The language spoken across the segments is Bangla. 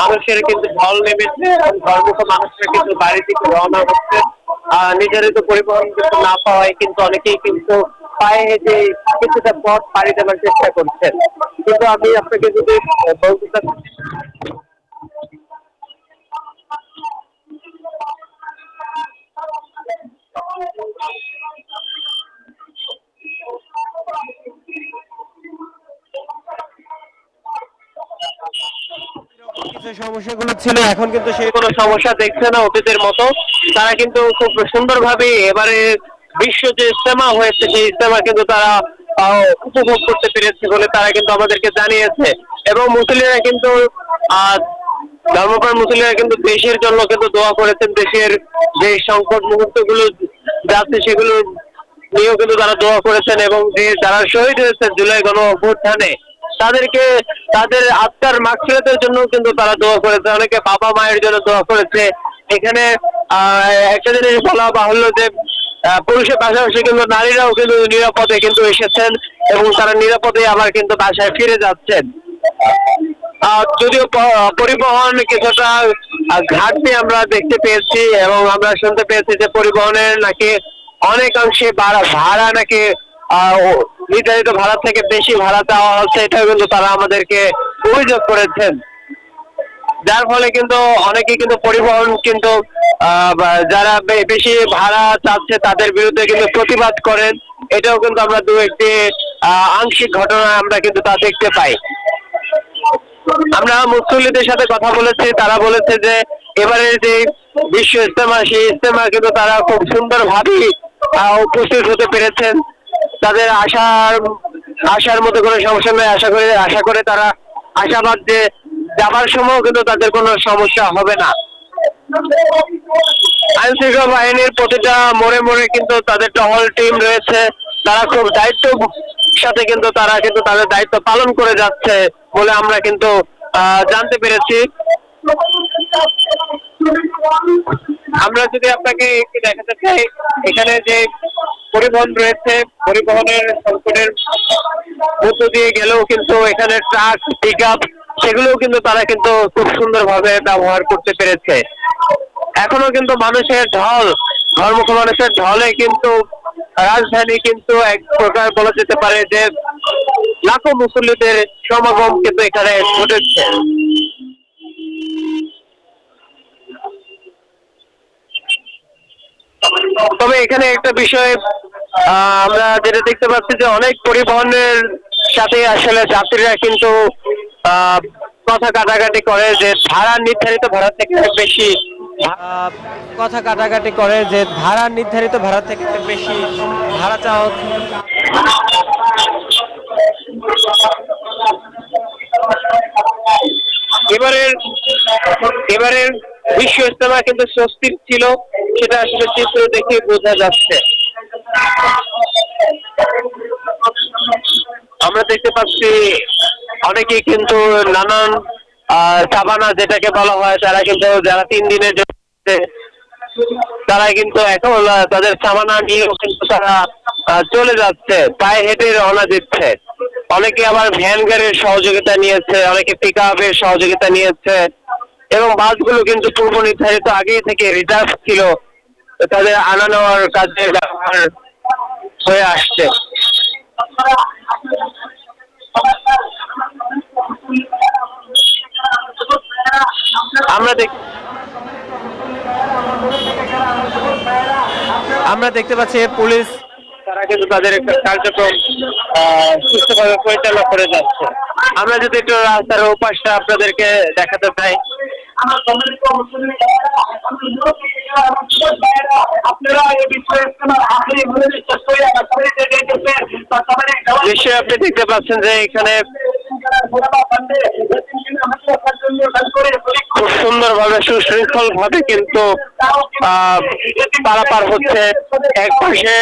মানুষের কিন্তু ঢল নেমেছে এবং মানুষের কিন্তু বাড়ি থেকে রওনা হচ্ছে। নির্ধারিত পরিবহন কিন্তু না পাওয়ায় কিন্তু অনেকেই কিন্তু পায়ে হেঁটে কিছুটা পথ পাড়ি দেওয়ার চেষ্টা করছেন। কিন্তু আমি আপনাকে যদি বলতে চাচ্ছি কিছু সমস্যাগুলো ছিল, এখন কিন্তু সেই কোনো সমস্যা দেখছে না মতো। তারা কিন্তু খুব সুন্দরভাবে এবারে বিশ্ব যে ইস্তেমা হয়েছে, সেই ইস্তেমা কিন্তু তারা উপভোগ করতে পেরেছে বলে তারা কিন্তু আমাদেরকে জানিয়েছে। এবং মুসলিমরা কিন্তু ধর্মপ্রাণ মুসলিমরা কিন্তু দেশের জন্য কিন্তু দোয়া করেছেন, দেশের যে সংকট মুহূর্তগুলো যাচ্ছে সেগুলো নিয়েও কিন্তু তারা দোয়া করেছেন এবং যে যারা শহীদ হয়েছেন জুলাই গণ অভ্যুত্থানে তাদেরকে তাদের আত্মার মাগফিরাতের জন্য কিন্তু তারা দোয়া করেছে। অনেকে বাবা মায়ের জন্য দোয়া করেছে। এখানে একটা জিনিস বলা বাহুল্য যে পুরুষের পাশাপাশি কিন্তু নারীরাও কিন্তু নিরাপদে কিন্তু এসেছেন এবং তারা নিরাপদে আবার কিন্তু বাসায় ফিরে যাচ্ছেন। যদিও পরিবহন কিছুটা ঘাটতি আমরা দেখতে পেয়েছি এবং আমরা শুনতে পেয়েছি যে পরিবহনের নাকি অনেকাংশে ভাড়া নাকি নির্ধারিত ভাড়া থেকে বেশি ভাড়া দেওয়া হচ্ছে, এটাও কিন্তু তারা আমাদেরকে অভিযোগ করেছেন। যার ফলে কিন্তু অনেকে কিন্তু পরিবহন কিন্তু যারা বেশি ভাড়া চাচ্ছে তাদের বিরুদ্ধে কিন্তু প্রতিবাদ করেন। এটাও কিন্তু আমরা দু একটি আংশিক ঘটনা আমরা কিন্তু তা দেখতে পাই। আমরা মুসল্লিদের সাথে কথা বলেছি, তারা বলেছে যে এবারে যে বিশ্ব ইস্তেমা সেই ইস্তেমা কিন্তু তারা খুব সুন্দর ভাবে উপস্থিত হতে পেরেছেন। তাদের আশার আশার মতো কোনো সমস্যা নেই। আশা করে আশা করে তারা আশাবাদ যে যাবার সময় কিন্তু তাদের কোনো সমস্যা হবে না। আইন শৃঙ্খলা বাহিনীর প্রতিটা মোড়ে মোড়ে কিন্তু তাদের টহল টিম রয়েছে। তারা খুব দায়িত্ব সাথে কিন্তু তারা কিন্তু তাদের দায়িত্ব পালন করে যাচ্ছে বলে আমরা কিন্তু জানতে পেরেছি। আমরা যদি আপনাকে একটু দেখাতে চাই, এখানে যে পরিবহন রয়েছে, পরিবহনের সংকটের মধ্য দিয়ে গেলেও কিন্তু এখানে ট্রাক পিক আপ সেগুলোও কিন্তু তারা কিন্তু খুব সুন্দরভাবে ব্যবহার করতে পেরেছে। এখনও কিন্তু মানুষের ঢল ধর্মক মানুষের ঢলে কিন্তু রাজধানী কিন্তু এক প্রকার বলা যেতে পারে যে লাখো মুসল্লিদের সমাগম কিন্তু এখানে ঘটেছে। তবে এখানে একটা বিষয় আহ, আমরা যেটা দেখতে পাচ্ছি যে অনেক পরিবহনের সাথে আসলে যাত্রীরা কিন্তু আহ, কথা কাটাকাটি করে যে ভাড়া নির্ধারিত ভাড়া থেকে বেশি। কথা কাটাকাটি করে যে ভাড়া নির্ধারিত ভাড়া থেকে বেশি ভাড়া চাওয়া এবারের এবারের বিশ্ব ইস্তেমা কিন্তু স্বস্তির ছিল। সেটা আসলে চিত্র দেখে বোঝা যাচ্ছে। আমরা দেখতে পাচ্ছি অনেকেই কিন্তু নানান সাবানা যেটাকে বলা হয়, তারা কিন্তু যারা তিন দিনের জন্য তারা কিন্তু এখন তাদের সামানা নিয়েও কিন্তু তারা চলে যাচ্ছে, পায়ে হেঁটে রওনা দিচ্ছে। অনেকে আবার ভ্যান গাড়ির সহযোগিতা নিয়েছে, অনেকে পিক আপের সহযোগিতা নিয়েছে, এবং বাসগুলো কিন্তু পূর্ব নির্ধারিত আগেই থেকে রিজার্ভ ছিল। তাদের আনা নেওয়ার কাজে ব্যবহার হয়ে আসছে। আমরা দেখ আমরা দেখতে পাচ্ছি পুলিশ তারা কিন্তু তাদের কার্যক্রম সুস্থভাবে পরিচালনা করে যাচ্ছে। আমরা যদি একটু রাস্তার ওপাশটা আপনাদেরকে দেখাতে চাই। বিষয়ে আপনি দেখতে পাচ্ছেন যে এখানে খুব সুন্দরভাবে সুশৃঙ্খল ভাবে কিন্তু পারাপার হচ্ছে। এক পাশে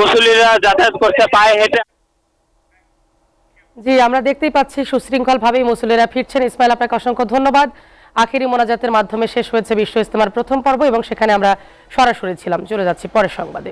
মুসলিরা যাতায়াত করছে, পায়ে হেঁটে। জি, আমরা দেখতেই পাচ্ছি সুশৃঙ্খলভাবেই মুসল্লিরা ফিরছেন। ইসমাইল, আপনাকে অসংখ্য ধন্যবাদ। আখেরি মোনাজাতের মাধ্যমে শেষ হয়েছে বিশ্ব ইস্তেমার প্রথম পর্ব এবং সেখানে আমরা সরাসরি ছিলাম। চলে যাচ্ছি পরের সংবাদে।